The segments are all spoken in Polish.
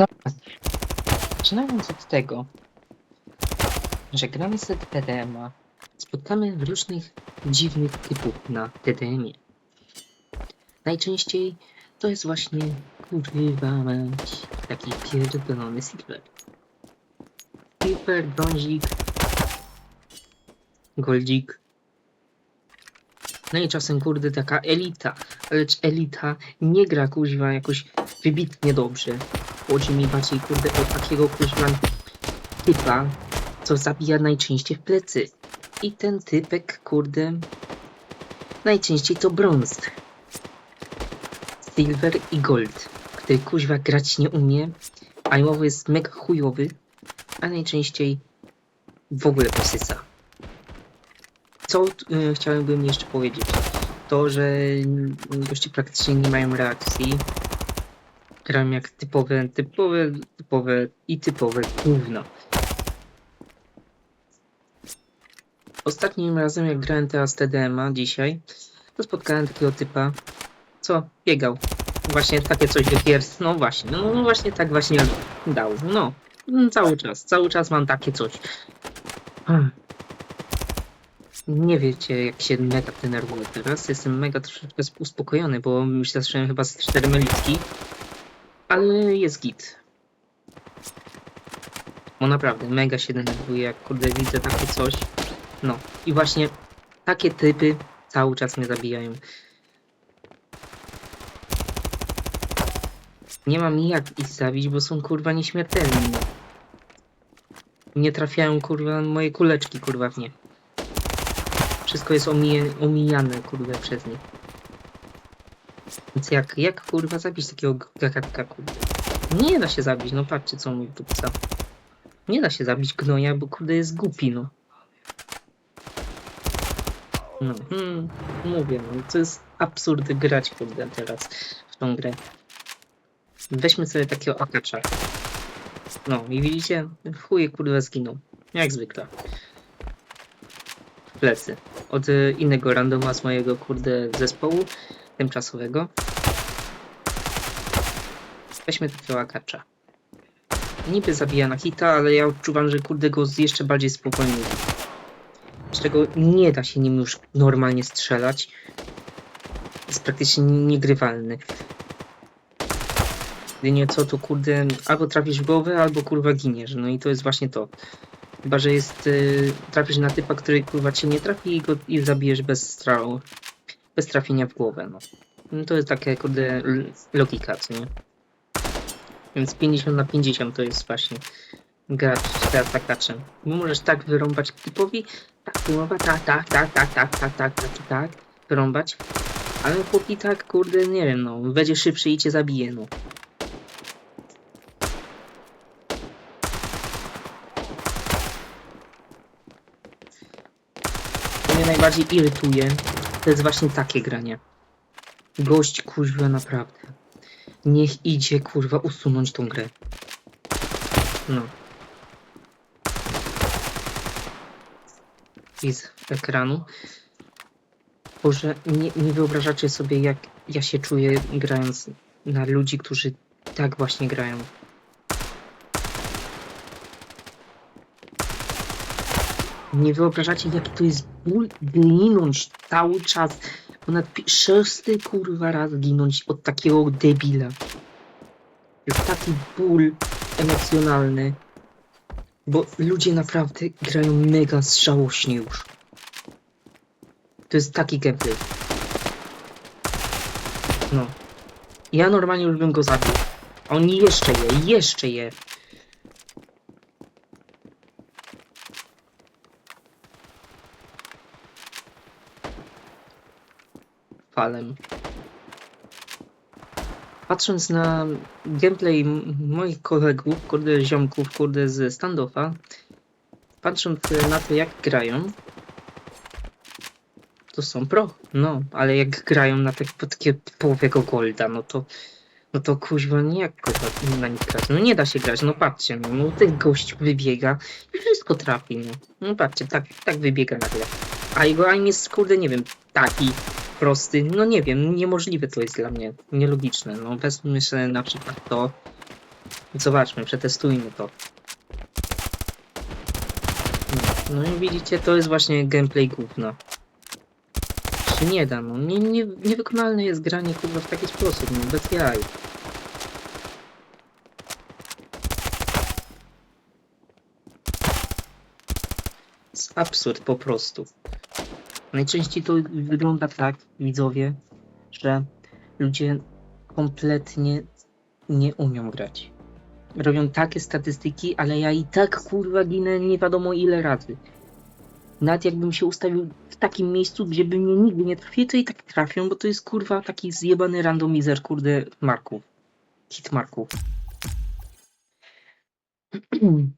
No, zaczynając od tego, że gramy z TDM-a, spotkamy różnych dziwnych typów na TDM-ie. Najczęściej to jest właśnie kurwa mać taki pierdolony silver. Silver, brązik, goldzik. No i czasem kurde taka elita, lecz elita nie gra kuźwa jakoś wybitnie dobrze. Chodzi mi bardziej kurde o takiego kuźwa typa, co zabija najczęściej w plecy. I ten typek kurde najczęściej to brąz. Silver i gold, który kuźwa grać nie umie, a mowy jest mega chujowy, a najczęściej w ogóle posysa. Co y, chciałbym jeszcze powiedzieć? To, że goście praktycznie nie mają reakcji. Gram jak typowe, typowe, typowe i typowe gówno. Ostatnim razem jak grałem teraz TDM-a dzisiaj, to spotkałem takiego typa, co biegał. Właśnie takie coś jak jest, no właśnie, no, no właśnie tak właśnie dał, no. Mm, Cały czas, cały czas mam takie coś. Ach. Nie wiecie, jak się mega denerwuję teraz. Jestem mega troszeczkę uspokojony, bo myślę, że chyba z 4 melitki. Ale jest git. Bo naprawdę, mega się denerwuję, jak kurde widzę takie coś. No, i właśnie takie typy cały czas mnie zabijają. Nie mam jak ich zabić, bo są kurwa nieśmiertelni. Nie trafiają kurwa moje kuleczki kurwa w nie. Wszystko jest omijane kurwa przez nich. Więc jak, jak kurwa zabić takiego gagatka kurwa? Nie da się zabić, no patrzcie co mój dupca. Nie da się zabić gnoja, bo kurde jest głupi no. No, hmm, mówię, no, to jest absurd grać kurde teraz w tą grę. Weźmy sobie takiego akacza. No i widzicie, chuje kurwa zginął. Jak zwykle. Plecy. Od e, innego randoma z mojego kurde zespołu tymczasowego. Weźmy takiego akacza. Niby zabija na hita, ale ja odczuwam, że kurde go jeszcze bardziej spowolnił. Z czego nie da się nim już normalnie strzelać. Jest praktycznie niegrywalny. Jedynie co to kurde, albo trafisz w głowę, albo kurwa giniesz. No i to jest właśnie to. Chyba, że jest, y, trafisz na typa, który kurwa cię nie trafi i go i zabijesz bez strzału. Bez trafienia w głowę, no. no to jest taka kurde logika, co nie? Więc 50 na 50 to jest właśnie gracz z atakaczem. Bo możesz tak wyrąbać typowi, tak wyrąbać, tak, tak, tak, tak, tak, tak, tak, tak, tak, wyrąbać. Ale póki tak, kurde, nie wiem, no, będzie szybszy i cię zabije, no. Co mnie najbardziej irytuje, to jest właśnie takie granie. Gość, kurwa, naprawdę. Niech idzie, kurwa, usunąć tą grę. No. I z ekranu. Boże, nie, nie wyobrażacie sobie, jak ja się czuję grając na ludzi, którzy tak właśnie grają. Nie wyobrażacie, jaki to jest ból ginąć cały czas. Ponad szósty kurwa raz ginąć od takiego debila. Taki ból emocjonalny. Bo ludzie naprawdę grają mega żałośnie już. To jest taki gameplay. No. Ja normalnie już bym go zabił. A on jeszcze je, jeszcze je. Patrząc na gameplay moich kolegów, kurde ziomków, kurde z standoffa, patrząc na to jak grają, to są pro, no, ale jak grają na tak, po takiego typowego golda, no to no to kuźwa nie jak na nich grać, no nie da się grać, no patrzcie, no, no ten gość wybiega i wszystko trafi, no, no patrzcie, tak, tak wybiega nagle, a jego aim jest kurde, nie wiem, taki prosty, no nie wiem, niemożliwe to jest dla mnie, nielogiczne, no wezmmy sobie na przykład to, Zobaczmy, przetestujmy to. No, i widzicie, to jest właśnie gameplay gówna. Się nie da, no. Nie, nie, niewykonalne jest granie kurwa w taki sposób, no bez jaj. jest absurd po prostu. Najczęściej to wygląda tak, widzowie, że ludzie kompletnie nie umią grać. Robią takie statystyki, ale ja i tak kurwa ginę nie wiadomo ile razy. Nawet jakbym się ustawił w takim miejscu, gdzie by mnie nigdy nie trafili, to i tak trafią, bo to jest kurwa taki zjebany randomizer, kurde, marków. Hit marków.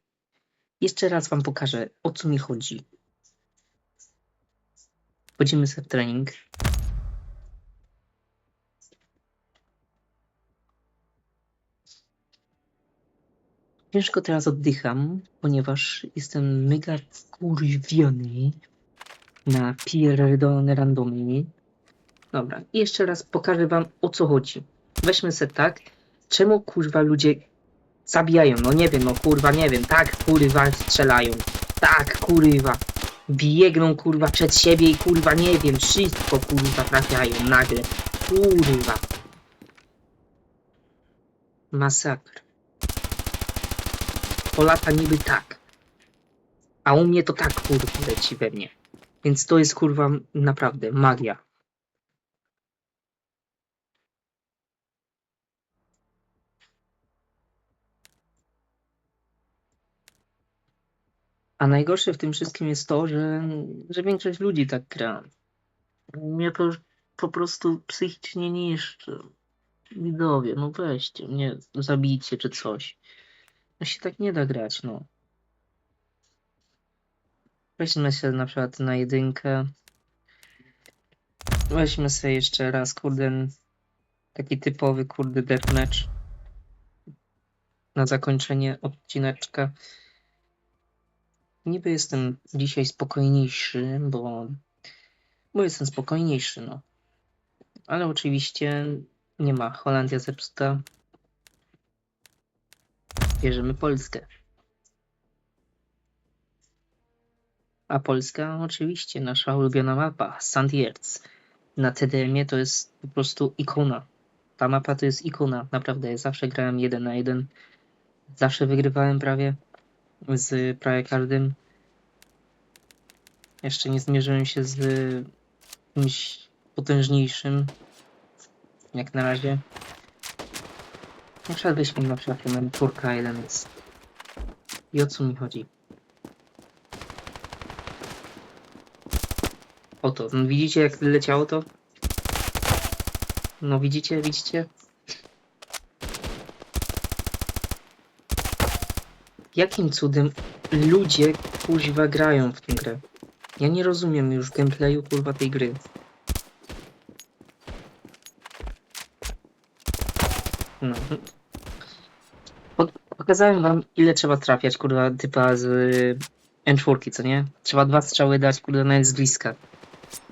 Jeszcze raz wam pokażę, o co mi chodzi. Wchodzimy sobie w trening. Ciężko teraz oddycham, ponieważ jestem mega wkurwiony na pierdolone randomy. Dobra, i jeszcze raz pokażę wam o co chodzi. Weźmy se tak, czemu kurwa ludzie zabijają, no nie wiem, no kurwa, nie wiem, tak kurwa strzelają, tak kurwa, biegną kurwa przed siebie i kurwa, nie wiem, wszystko kurwa trafiają nagle, kurwa. Masakr. Po lata niby tak, a u mnie to tak kurwa leci we mnie. Więc to jest kurwa naprawdę magia. A najgorsze w tym wszystkim jest to, że, że większość ludzi tak gra. Mnie to po prostu psychicznie niszczy. Widowie, no weźcie, mnie zabijcie czy coś. No się tak nie da grać, no. Weźmy się na przykład na jedynkę. Weźmy sobie jeszcze raz, kurde, taki typowy, kurde, deathmatch. Na zakończenie odcineczka. Niby jestem dzisiaj spokojniejszy, bo, bo jestem spokojniejszy, no. Ale oczywiście nie ma. Holandia zepsuta. Bierzemy Polskę. A Polska oczywiście nasza ulubiona mapa, Sandierz. Na TDM-ie to jest po prostu ikona. Ta mapa to jest ikona, naprawdę. Ja zawsze grałem jeden na jeden. Zawsze wygrywałem prawie z prawie każdym. Jeszcze nie zmierzyłem się z kimś potężniejszym. Jak na razie. Na przykład weźmy na przykład ten Turka Elements. I o co mi chodzi? Oto, no widzicie jak leciało to? No widzicie, widzicie? Jakim cudem ludzie kuźwa grają w tę grę? Ja nie rozumiem już gameplayu kurwa tej gry. No. Pokazałem wam ile trzeba trafiać kurwa typa z y, N4, co nie? Trzeba dwa strzały dać kurwa nawet z bliska.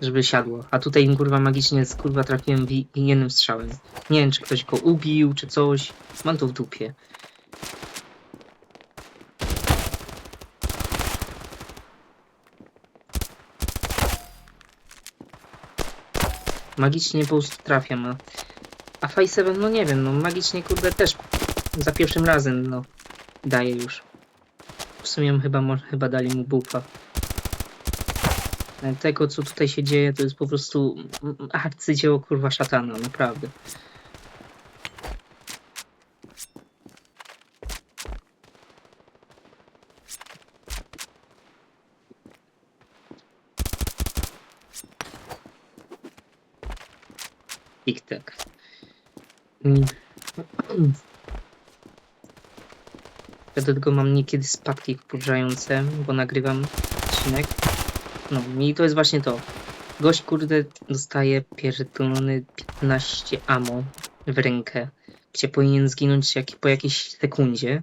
Żeby siadło. A tutaj im kurwa magicznie z kurwa trafiłem jednym strzałem. Nie wiem czy ktoś go ubił czy coś. Mam to w dupie. Magicznie po prostu trafiam, a, Faj 7, no nie wiem, no magicznie kurde też za pierwszym razem, no daje już. W sumie chyba, może, chyba dali mu buffa. Ale Tego, co tutaj się dzieje, to jest po prostu arcydzieło kurwa szatana, naprawdę. TikTok. Mm. Ja do tego mam niekiedy spadki wkurzające, bo nagrywam odcinek. No i to jest właśnie to. Gość kurde dostaje pierdolony 15 amo w rękę, gdzie powinien zginąć jak, po jakiejś sekundzie.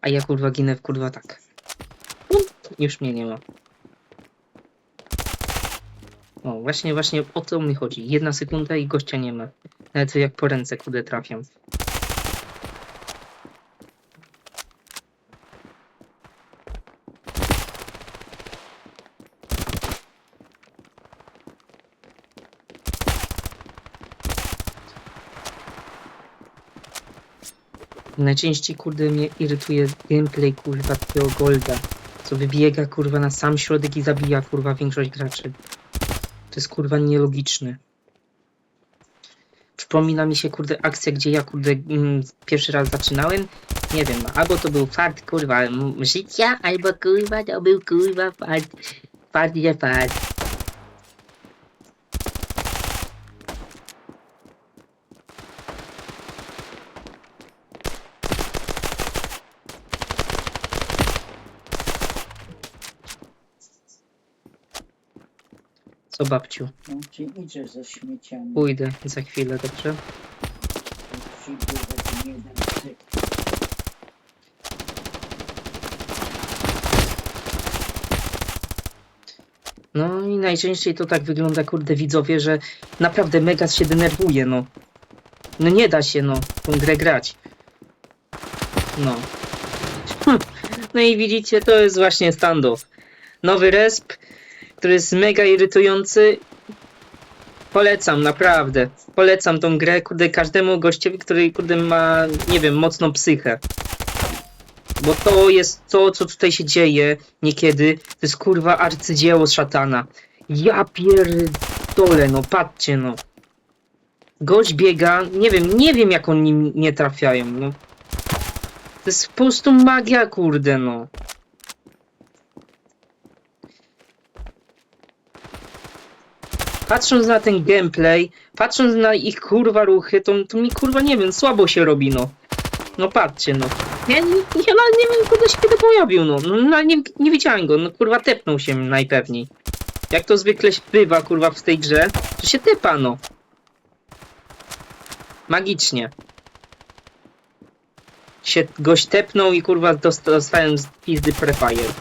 A ja kurwa ginę w kurwa tak. Już mnie nie ma. O, właśnie, właśnie o to mi chodzi. Jedna sekunda i gościa nie ma. Nawet jak po ręce kudę trafiam. Najczęściej kurde mnie irytuje gameplay kurwa takiego Golda, co wybiega kurwa na sam środek i zabija kurwa większość graczy. To jest kurwa nielogiczne. Przypomina mi się kurde akcja, gdzie ja kurde mm, pierwszy raz zaczynałem. Nie wiem, albo to był fart kurwa życia, albo kurwa to był kurwa fart, fart nie fart. Co babciu? No, ci idzie ze śmieciami. Pójdę za chwilę, dobrze? Przyjdzie. No i najczęściej to tak wygląda, kurde, widzowie, że naprawdę mega się denerwuje, no. No nie da się, no, tą grę grać. No. No i widzicie, to jest właśnie standoff. Nowy resp, który jest mega irytujący. Polecam, naprawdę. Polecam tą grę, kurde, każdemu gościowi, który, kurde, ma, nie wiem, mocną psychę. Bo to jest to, co tutaj się dzieje niekiedy. To jest kurwa arcydzieło szatana. Ja pierdolę, no patrzcie no. Gość biega, nie wiem, nie wiem jak oni nie trafiają, no. To jest po prostu magia, kurde, no. Patrząc na ten gameplay, patrząc na ich kurwa ruchy, to, to mi kurwa nie wiem, słabo się robi, no. No patrzcie, no. Ja, ja nawet nie wiem, kurde się kiedy pojawił, no. no no, nie, nie widziałem go, no kurwa tepnął się najpewniej. Jak to zwykle bywa, kurwa, w tej grze, to się tepa, no. Magicznie. Się gość tepnął i kurwa dosta- dostałem z pizdy prefire.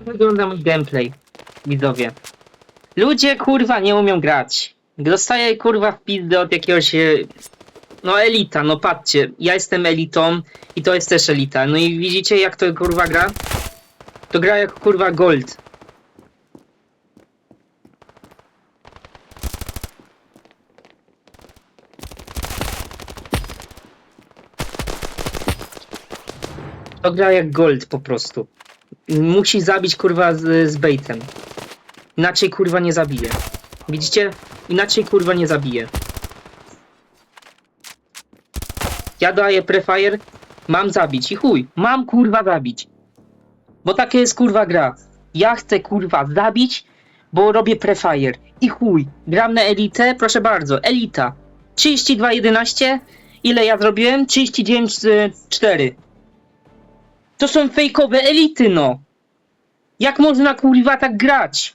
Wygląda mój gameplay, widzowie. Ludzie kurwa nie umią grać. Dostaję kurwa w pizdę od jakiegoś. e, No elita, no patrzcie, ja jestem elitą i to jest też elita. No i widzicie jak to kurwa gra? To gra jak kurwa gold. To gra jak gold po prostu. Musi zabić kurwa z, z baitem. Inaczej kurwa nie zabije. Widzicie? Inaczej kurwa nie zabije. Ja daję prefire, mam zabić i chuj, mam kurwa zabić. Bo takie jest kurwa gra. Ja chcę kurwa zabić, bo robię prefire. I chuj, gram na elitę, proszę bardzo, elita. 32-11, ile ja zrobiłem? 39-4. To są fejkowe elity, no. Jak można kurwa tak grać?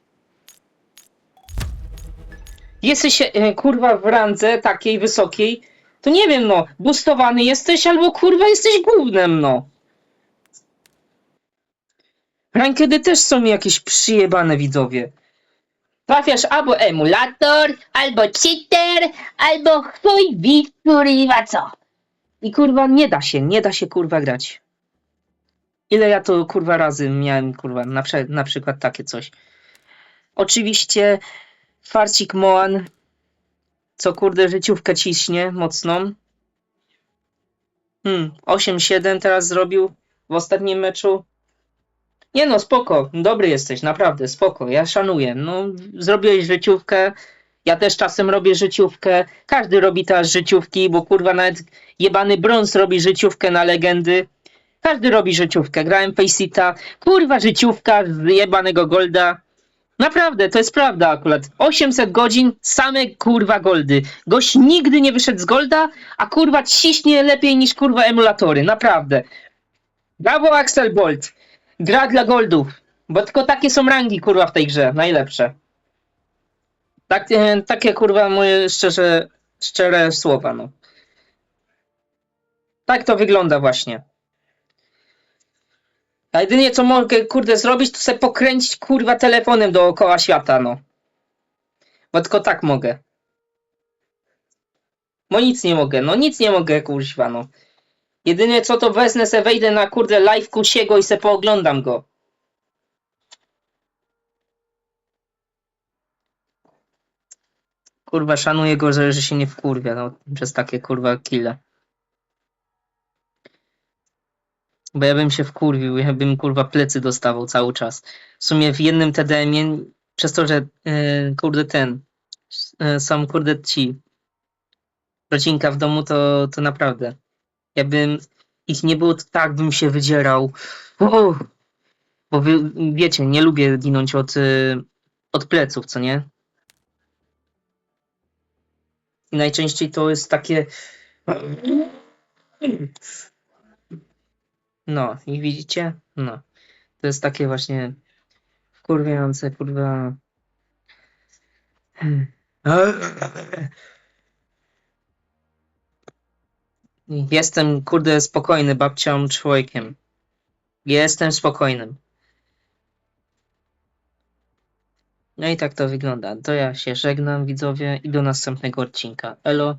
Jesteś e, kurwa w randze takiej wysokiej, to nie wiem no, boostowany jesteś albo kurwa jesteś głównym no. Rankedy też są jakieś przyjebane widzowie. Trafiasz albo emulator, albo cheater, albo chuj wie kurwa co. I kurwa nie da się, nie da się kurwa grać. Ile ja to kurwa razy miałem kurwa na, na przykład takie coś. Oczywiście Farcik Moan, co kurde życiówkę ciśnie mocną. Hmm, 8-7 teraz zrobił w ostatnim meczu. Nie no, spoko, dobry jesteś, naprawdę, spoko, ja szanuję. No, zrobiłeś życiówkę, ja też czasem robię życiówkę, każdy robi teraz życiówki, bo kurwa nawet jebany brąz robi życiówkę na legendy. Każdy robi życiówkę, grałem Faceita, kurwa życiówka z jebanego Golda. Naprawdę, to jest prawda akurat. 800 godzin, same kurwa goldy. Gość nigdy nie wyszedł z golda, a kurwa ciśnie lepiej niż kurwa emulatory. Naprawdę. Brawo Axel Bolt. Gra dla goldów. Bo tylko takie są rangi kurwa w tej grze. Najlepsze. Tak, e, takie kurwa moje szczerze, szczere słowa, no. Tak to wygląda właśnie. A jedynie co mogę, kurde, zrobić, to sobie pokręcić, kurwa, telefonem dookoła świata, no. Bo tylko tak mogę. Bo nic nie mogę, no nic nie mogę, kurwa, no. Jedynie co to wezmę se wejdę na, kurde, live Kusiego i se pooglądam go. Kurwa, szanuję go, że, że się nie wkurwia, no, przez takie, kurwa, kille. Bo ja bym się wkurwił, ja bym kurwa plecy dostawał cały czas. W sumie w jednym TDM-ie, przez to, że e, kurde ten, e, są kurde ci rodzinka w domu, to, to naprawdę. Ja bym ich nie było, to tak bym się wydzierał. Uff. Bo wy, wiecie, nie lubię ginąć od, e, od pleców, co nie? I najczęściej to jest takie. No, i widzicie? No. To jest takie właśnie wkurwiające, kurwa. Jestem, kurde, spokojny babcią człowiekiem. Jestem spokojnym. No i tak to wygląda. To ja się żegnam, widzowie, i do następnego odcinka. Elo.